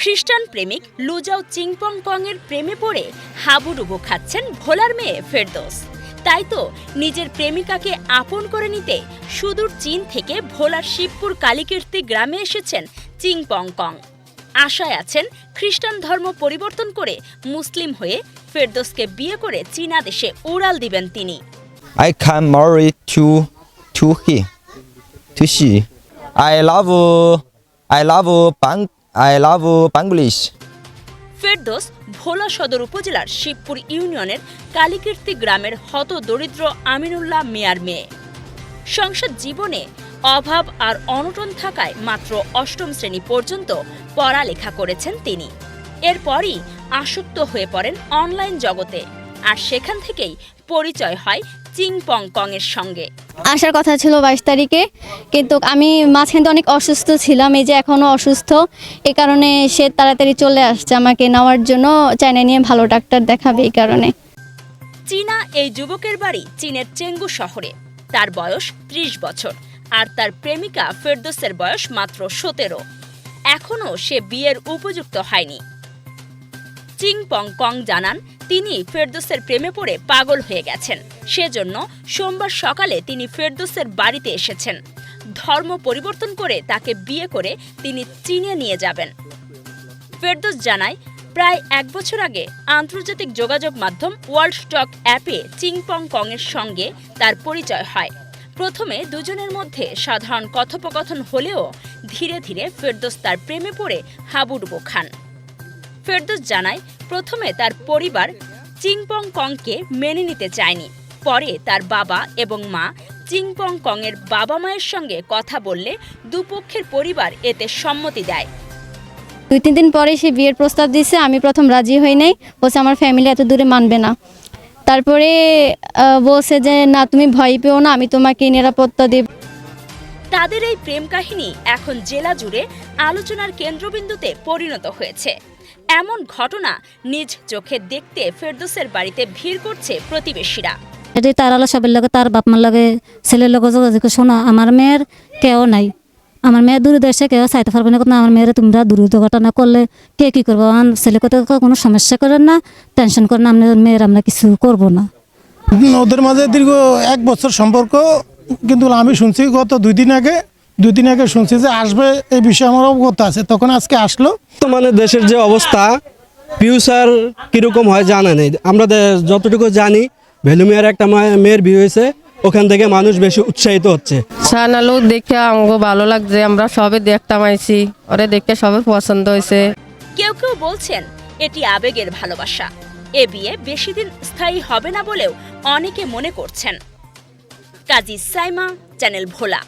খ্রিস্টান প্রেমিক লুজাও চিংপং এর প্রেমে পড়ে হাবুডুবু খাচ্ছেন ভোলার মেয়ে ফেরদোস। তাই তো নিজের প্রেমিকাকে আপন করে নিতে সুদূর চীন থেকে ভোলার শিবপুর কালীকীর্তি গ্রামে এসেছেন চিংপং কং আশায় আছেন খ্রিস্টান ধর্ম পরিবর্তন করে মুসলিম হয়ে ফেরদোসকে বিয়ে করে চীনা দেশে উড়াল দিবেন তিনি। I can marry to to he, to she. I love I love Bang I love Bangladesh. Ferdous, Bhola সদর উপজেলার শিবপুর ইউনিয়নের কালীকীর্তি গ্রামের হত দরিদ্র আমিনুল্লাহ মিয়ার মেয়ে। সংসদ জীবনে অভাব আর অনটন থাকায় মাত্র অষ্টম শ্রেণি পর্যন্ত পড়ালেখা করেছেন তিনি। এরপরই আসক্ত হয়ে পড়েন অনলাইন জগতে। আর সেখান থেকেই পরিচয় হয় চিংপং কং এর সঙ্গে। আসার কথা ছিল বাইশ তারিখে কিন্তু আমি মাঝখানে অনেক অসুস্থ ছিলাম এই যে এখনও অসুস্থ। এই কারণে সে তাড়াতাড়ি চলে আসছে আমাকে নেওয়ার জন্য চাইনা নিয়ে ভালো ডাক্তার দেখাবে এই কারণে। চীনা এই যুবকের বাড়ি চীনের চেঙ্গু শহরে। তার বয়স ত্রিশ বছর আর তার প্রেমিকা ফেরদোসের বয়স মাত্র সতেরো। এখনও সে বিয়ের উপযুক্ত হয়নি। চিং পং কং জানান তিনি ফেরদোসের প্রেমে পড়ে পাগল হয়ে গেছেন। সেজন্য সোমবার সকালে তিনি ফেরদোসের বাড়িতে এসেছেন। ধর্ম পরিবর্তন করে তাকে বিয়ে করে তিনি চীনে নিয়ে যাবেন। ফেরদোস জানায়, প্রায় এক বছর আগে আন্তর্জাতিক যোগাযোগ মাধ্যম ওয়ার্ল্ড স্টক অ্যাপে চিংপং কংয়ের সঙ্গে তার পরিচয় হয়। প্রথমে দুজনের মধ্যে সাধারণ কথোপকথন হলেও ধীরে ধীরে ফেরদোস তার প্রেমে পড়ে হাবুডুবু খান। ফেরদোস জানায় প্রথমে তার পরিবার চিংপং কংকে মেনে নিতে চায়নি। পরে তার বাবা এবং মা চিংপং কংয়ের বাবা মায়ের সঙ্গে কথা বললে দুপক্ষের পরিবার এতে সম্মতি দেয়। দুই তিন দিন পরে সে বিয়ের প্রস্তাব দিয়েছে আমি প্রথম রাজি হই নাই। বলছে আমার ফ্যামিলি এত দূরে মানবে না। তারপরে বলছে যে না তুমি ভয় পেও না আমি তোমাকে নিরাপত্তা দেব। তাদের এই প্রেম কাহিনী এখন জেলা জুড়ে আলোচনার কেন্দ্রবিন্দুতে পরিণত হয়েছে। এমন ঘটনা নিজ চোখে দেখতে ফেরদোসের বাড়িতে ভিড় করছে প্রতিবেশীরা। এটাই তার আলো সবের লগে তার বাপ মার লগে ছেলের লগে যোগাযোগ শোনো আমার মেয়ের কেউ নাই। আমার মেয়ে দূরে দেশে কেউ চাইতে পারবে না। আমার মেয়ের তোমরা দূর ঘটনা করলে কে কি করব? আমার ছেলে কোথাও কোনো সমস্যা করেন না টেনশন করেন না। আপনার মেয়ের আমরা কিছু করব না। ওদের মাঝে দীর্ঘ এক বছর সম্পর্ক কিন্তু আমি শুনছি গত দুই দিন আগে দুই দিন আগে শুনছি যে আসবে এই বিষয়ে আমার অবগত আছে তখন আজকে আসলো। বর্তমানে দেশের যে অবস্থা ফিউচার কীরকম হয় জানা নেই। আমরা যতটুকু জানি ভ্যালুমিয়ার একটা মেয়ের বিয়ে হয়েছে ওখান থেকে মানুষ বেশি উৎসাহিত হচ্ছে। শাহানালু দেখে আমগো ভালো লাগছে আমরা সবে দেখতাম আইছি ওরে দেখে সবে পছন্দ হয়েছে। কেউ কেউ বলছেন এটি আবেগের ভালোবাসা। এ বিয়ে বেশি দিন স্থায়ী হবে না বলেও অনেকে মনে করছেন। কাজী সাইমা চ্যানেল ভোলা।